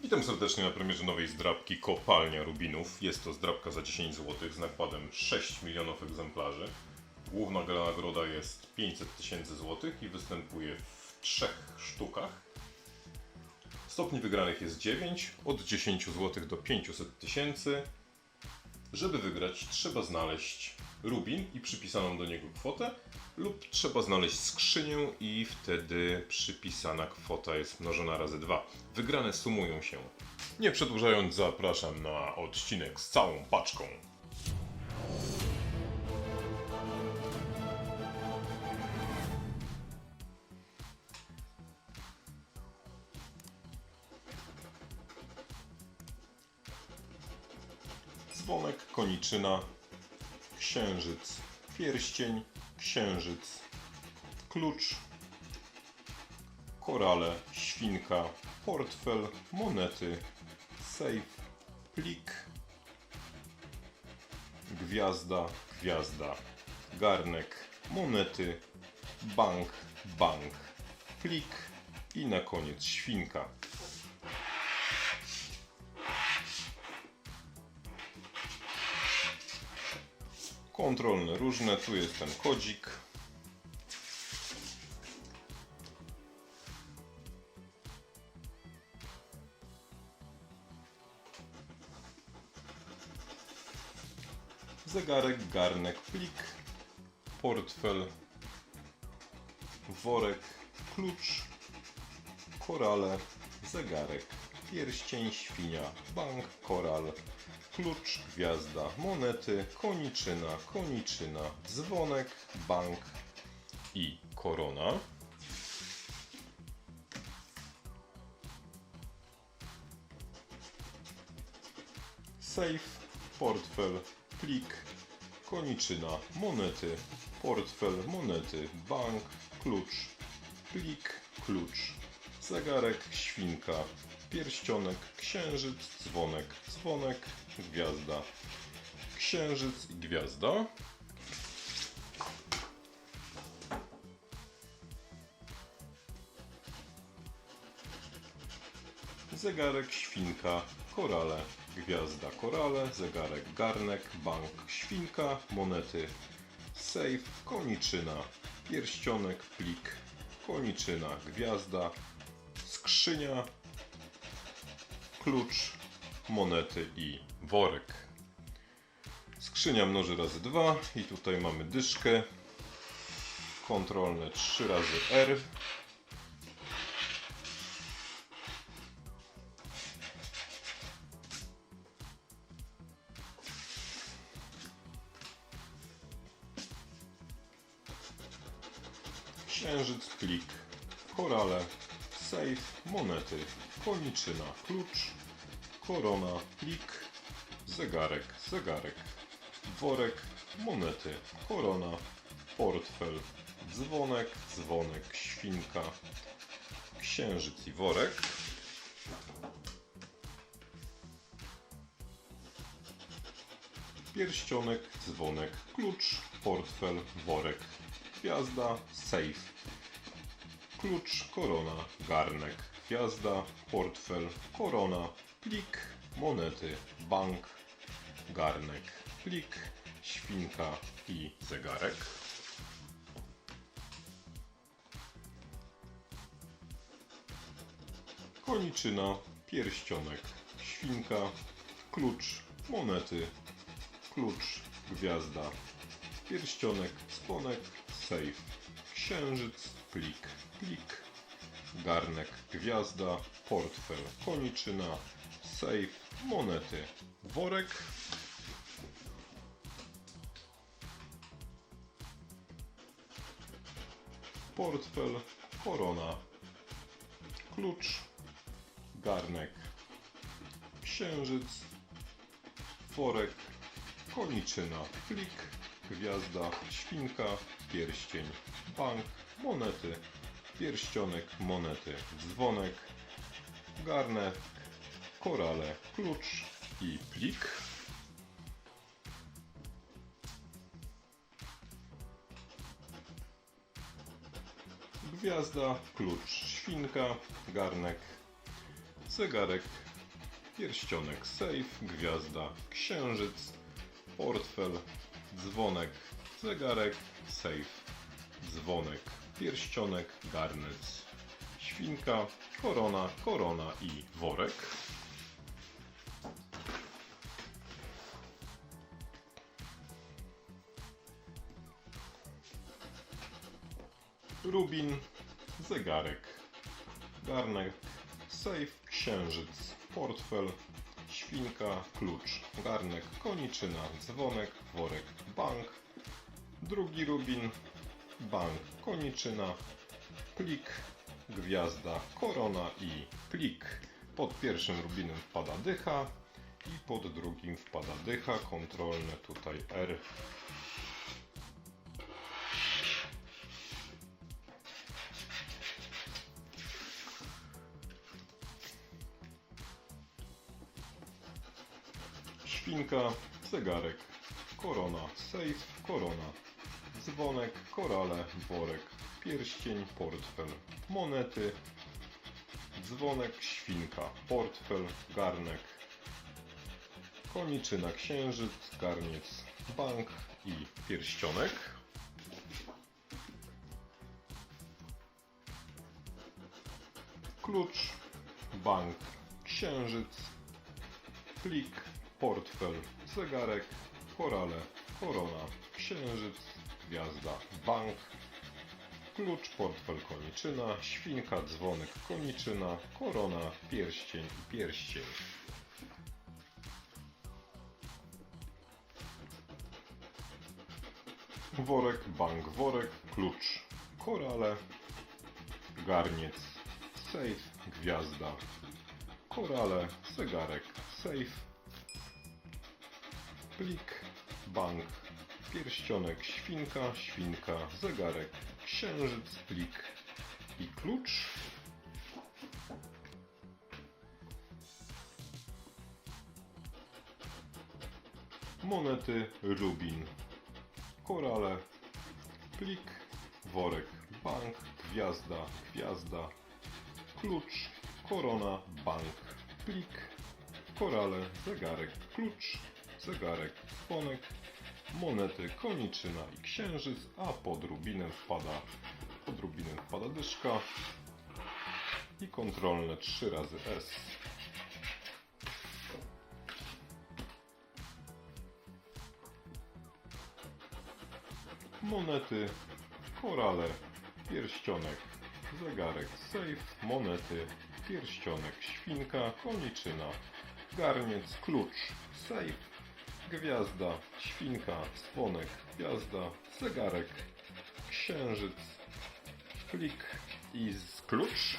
Witam serdecznie na premierze nowej zdrabki Kopalnia Rubinów. Jest to zdrabka za 10 zł z nakładem 6 milionów egzemplarzy. Główna nagroda jest 500 tysięcy złotych i występuje w trzech sztukach. Stopni wygranych jest 9, od 10 zł do 500 tysięcy. Żeby wygrać, trzeba znaleźć rubin i przypisaną do niego kwotę, lub trzeba znaleźć skrzynię i wtedy przypisana kwota jest mnożona razy 2. Wygrane sumują się. Nie przedłużając, zapraszam na odcinek z całą paczką. Koniczyna, księżyc, pierścień, księżyc, klucz, korale, świnka, portfel, monety, sejf, plik, gwiazda, gwiazda, garnek, monety, bank, bank, plik i na koniec świnka. Kontrolne różne, tu jest ten kodzik. Zegarek, garnek, plik, portfel, worek, klucz, korale, zegarek, pierścień, świnia, bank, koral, klucz, gwiazda, monety, koniczyna, koniczyna, dzwonek, bank i korona. Safe, portfel, plik, koniczyna, monety, portfel, monety, bank, klucz, plik, klucz, zegarek, świnka, pierścionek, księżyc, dzwonek, dzwonek, gwiazda, księżyc i gwiazda. Zegarek, świnka, korale, gwiazda, korale, zegarek, garnek, bank, świnka, monety, sejf, koniczyna, pierścionek, plik, koniczyna, gwiazda, skrzynia, klucz, monety i worek. Skrzynia mnoży razy 2 i tutaj mamy dyszkę. Kontrolne 3 razy R. Księżyc, plik, korale, sejf, monety, koniczyna, klucz, korona, plik, zegarek, zegarek, worek, monety, korona, portfel, dzwonek, dzwonek, świnka, księżyc i worek. Pierścionek, dzwonek, klucz, portfel, worek, gwiazda, sejf, klucz, korona, garnek, gwiazda, portfel, korona, plik, monety, bank, garnek, plik, świnka i zegarek. Koniczyna, pierścionek, świnka, klucz, monety, klucz, gwiazda, pierścionek, dzwonek, sejf, księżyc, plik, plik, garnek, gwiazda, portfel, koniczyna, sejf, monety, worek. Portfel, korona, klucz, garnek, księżyc, worek, koniczyna, plik, gwiazda, świnka, pierścień, bank, monety, pierścionek, monety, dzwonek, garnek, korale, klucz i plik. Gwiazda, klucz, świnka, garnek, zegarek, pierścionek, safe, gwiazda, księżyc, portfel, dzwonek, zegarek, safe, dzwonek, pierścionek, garnet, świnka, korona, korona i worek. Rubin, zegarek, garnek, safe, księżyc, portfel, świnka, klucz, garnek, koniczyna, dzwonek, worek, bank, drugi rubin, bank, koniczyna, plik, gwiazda, korona i plik. Pod pierwszym rubinem wpada dycha i pod drugim wpada dycha, kontrolne tutaj R. Świnka, zegarek, korona, safe, korona, dzwonek, korale, worek, pierścień, portfel, monety, dzwonek, świnka, portfel, garnek, koniczyna, księżyc, garniec, bank i pierścionek. Klucz, bank, księżyc, plik, portfel, zegarek, korale, korona, księżyc, gwiazda, bank, klucz, portfel, koniczyna, świnka, dzwonek, koniczyna, korona, pierścień i pierścień. Worek, bank, worek, klucz, korale, garniec, safe, gwiazda, korale, zegarek, safe, plik, bank, pierścionek, świnka, świnka, zegarek, księżyc, plik i klucz. Monety, rubin, korale, plik, worek, bank, gwiazda, gwiazda, klucz, korona, bank, plik, korale, zegarek, klucz, zegarek, dzwonek, monety, koniczyna i księżyc, a pod rubinem wpada, pod rubinem wpada dyszka i kontrolne 3 razy S. Monety, korale, pierścionek, zegarek, safe, monety, pierścionek, świnka, koniczyna, garniec, klucz, safe, gwiazda, świnka, dzwonek, gwiazda, zegarek, księżyc, plik i klucz.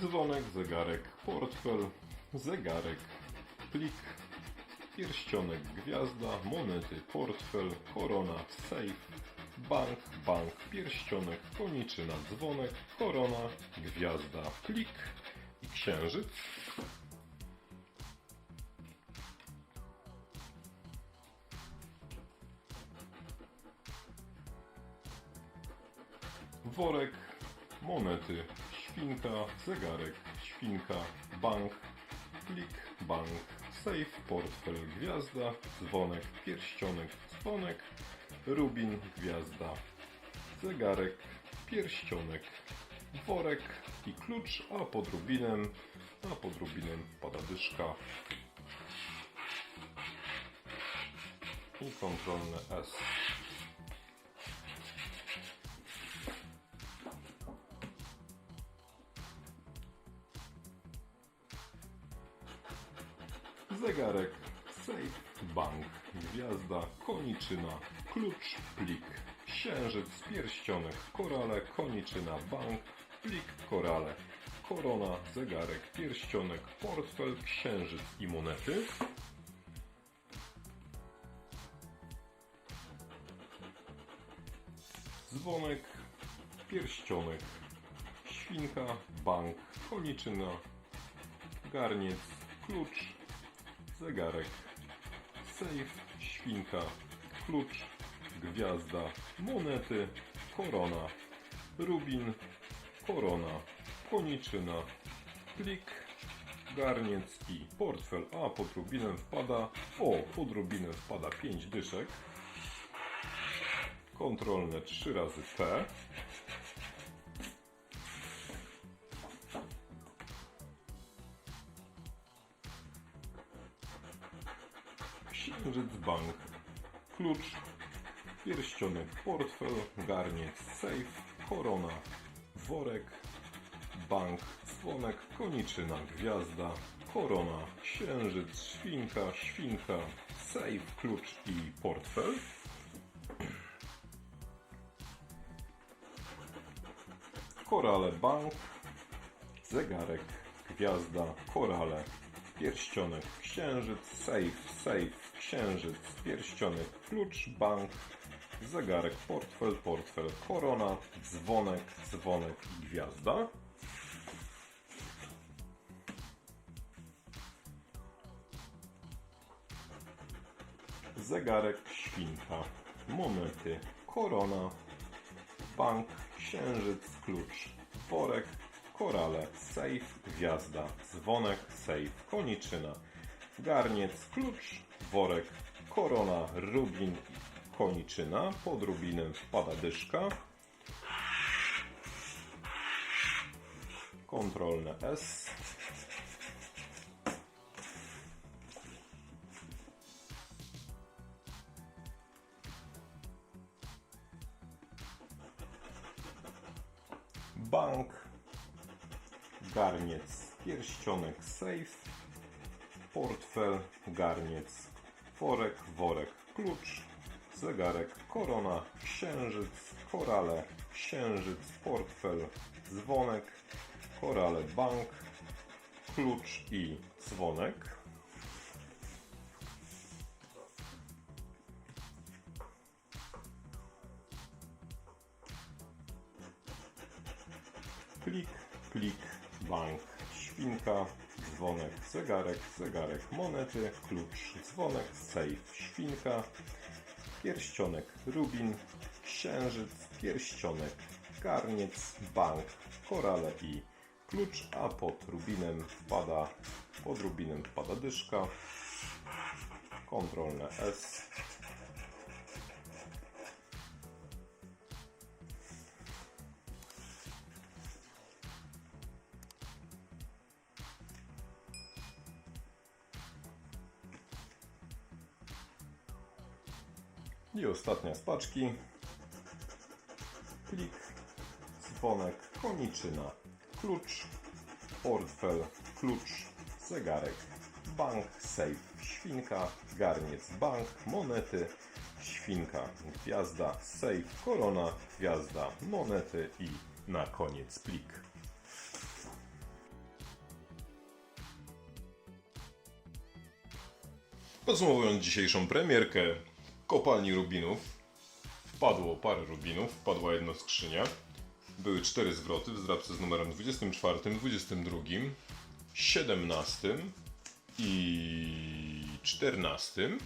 Dzwonek, zegarek, portfel, zegarek, plik, pierścionek, gwiazda, monety, portfel, korona, safe, bank, bank, pierścionek, koniczyna, dzwonek, korona, gwiazda, plik i księżyc. Worek, monety, świnka, zegarek, świnka, bank, plik, bank, safe, portfel, gwiazda, dzwonek, pierścionek, dzwonek, rubin, gwiazda, zegarek, pierścionek, worek i klucz, a pod rubinem, a pod rubinem pada dyszka. I kontrolne S. Zegarek, safe, bank, gwiazda, koniczyna, klucz, plik, księżyc, pierścionek, korale, koniczyna, bank, plik, korale, korona, zegarek, pierścionek, portfel, księżyc i monety. Dzwonek, pierścionek, świnka, bank, koniczyna, garniec, klucz, zegarek, safe, świnka, klucz, gwiazda, monety, korona, rubin, korona, koniczyna, plik, garniec i portfel, a pod rubinem wpada, o, pod rubinem wpada 5 dyszek, kontrolne 3 razy P, Księżyc Bank, klucz, pierścionek, portfel, garniec, safe, korona, worek, bank, dzwonek, koniczyna, gwiazda, korona, księżyc, świnka, świnka, safe, klucz i portfel. Korale, bank, zegarek, gwiazda, korale, pierścionek, księżyc, safe, safe, księżyc, pierścionek, klucz, bank, zegarek, portfel, portfel, korona, dzwonek, dzwonek gwiazda. Zegarek, świnka, monety, korona, bank, księżyc, klucz, worek, korale, safe, gwiazda, dzwonek, safe, koniczyna, garniec, klucz, worek, korona, rubin, koniczyna, pod rubinem wpada dyszka, kontrolne S, bank, garniec, pierścionek, safe, portfel, garniec, worek, worek, klucz, zegarek, korona, księżyc, korale, księżyc, portfel, dzwonek, korale, bank, klucz i dzwonek. Zegarek, zegarek, monety, klucz, dzwonek, safe, świnka, pierścionek, rubin, księżyc, pierścionek, garniec, bank, korale i klucz, a pod rubinem wpada, pod rubinem wpada dyszka, kontrolne S, I ostatnia z paczki. Klik, dzwonek, koniczyna, klucz, portfel, klucz, zegarek, bank, safe, świnka, garniec, bank, monety, świnka, gwiazda, safe, korona, gwiazda, monety i na koniec plik. Podsumowując dzisiejszą premierkę kopalni rubinów, wpadło parę rubinów, wpadła jedna skrzynia. Były cztery zwroty w zdrabce z numerem 24, 22, 17 i 14.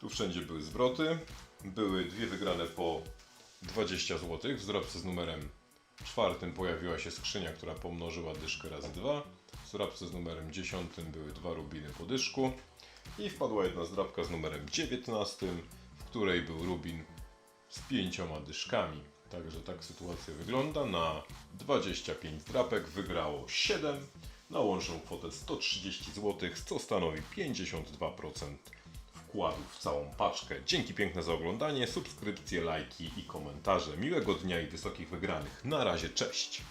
Tu wszędzie były zwroty. Były dwie wygrane po 20 zł. W zdrabce z numerem czwartym pojawiła się skrzynia, która pomnożyła dyszkę razy dwa. W zdrabce z numerem 10 były dwa rubiny po dyszku. I wpadła jedna zdrabka z numerem 19, w której był rubin z pięcioma dyszkami. Także tak sytuacja wygląda. Na 25 drapek wygrało 7 na łączną kwotę 130 zł, co stanowi 52% wkładu w całą paczkę. Dzięki piękne za oglądanie, subskrypcje, lajki i komentarze. Miłego dnia i wysokich wygranych. Na razie, cześć!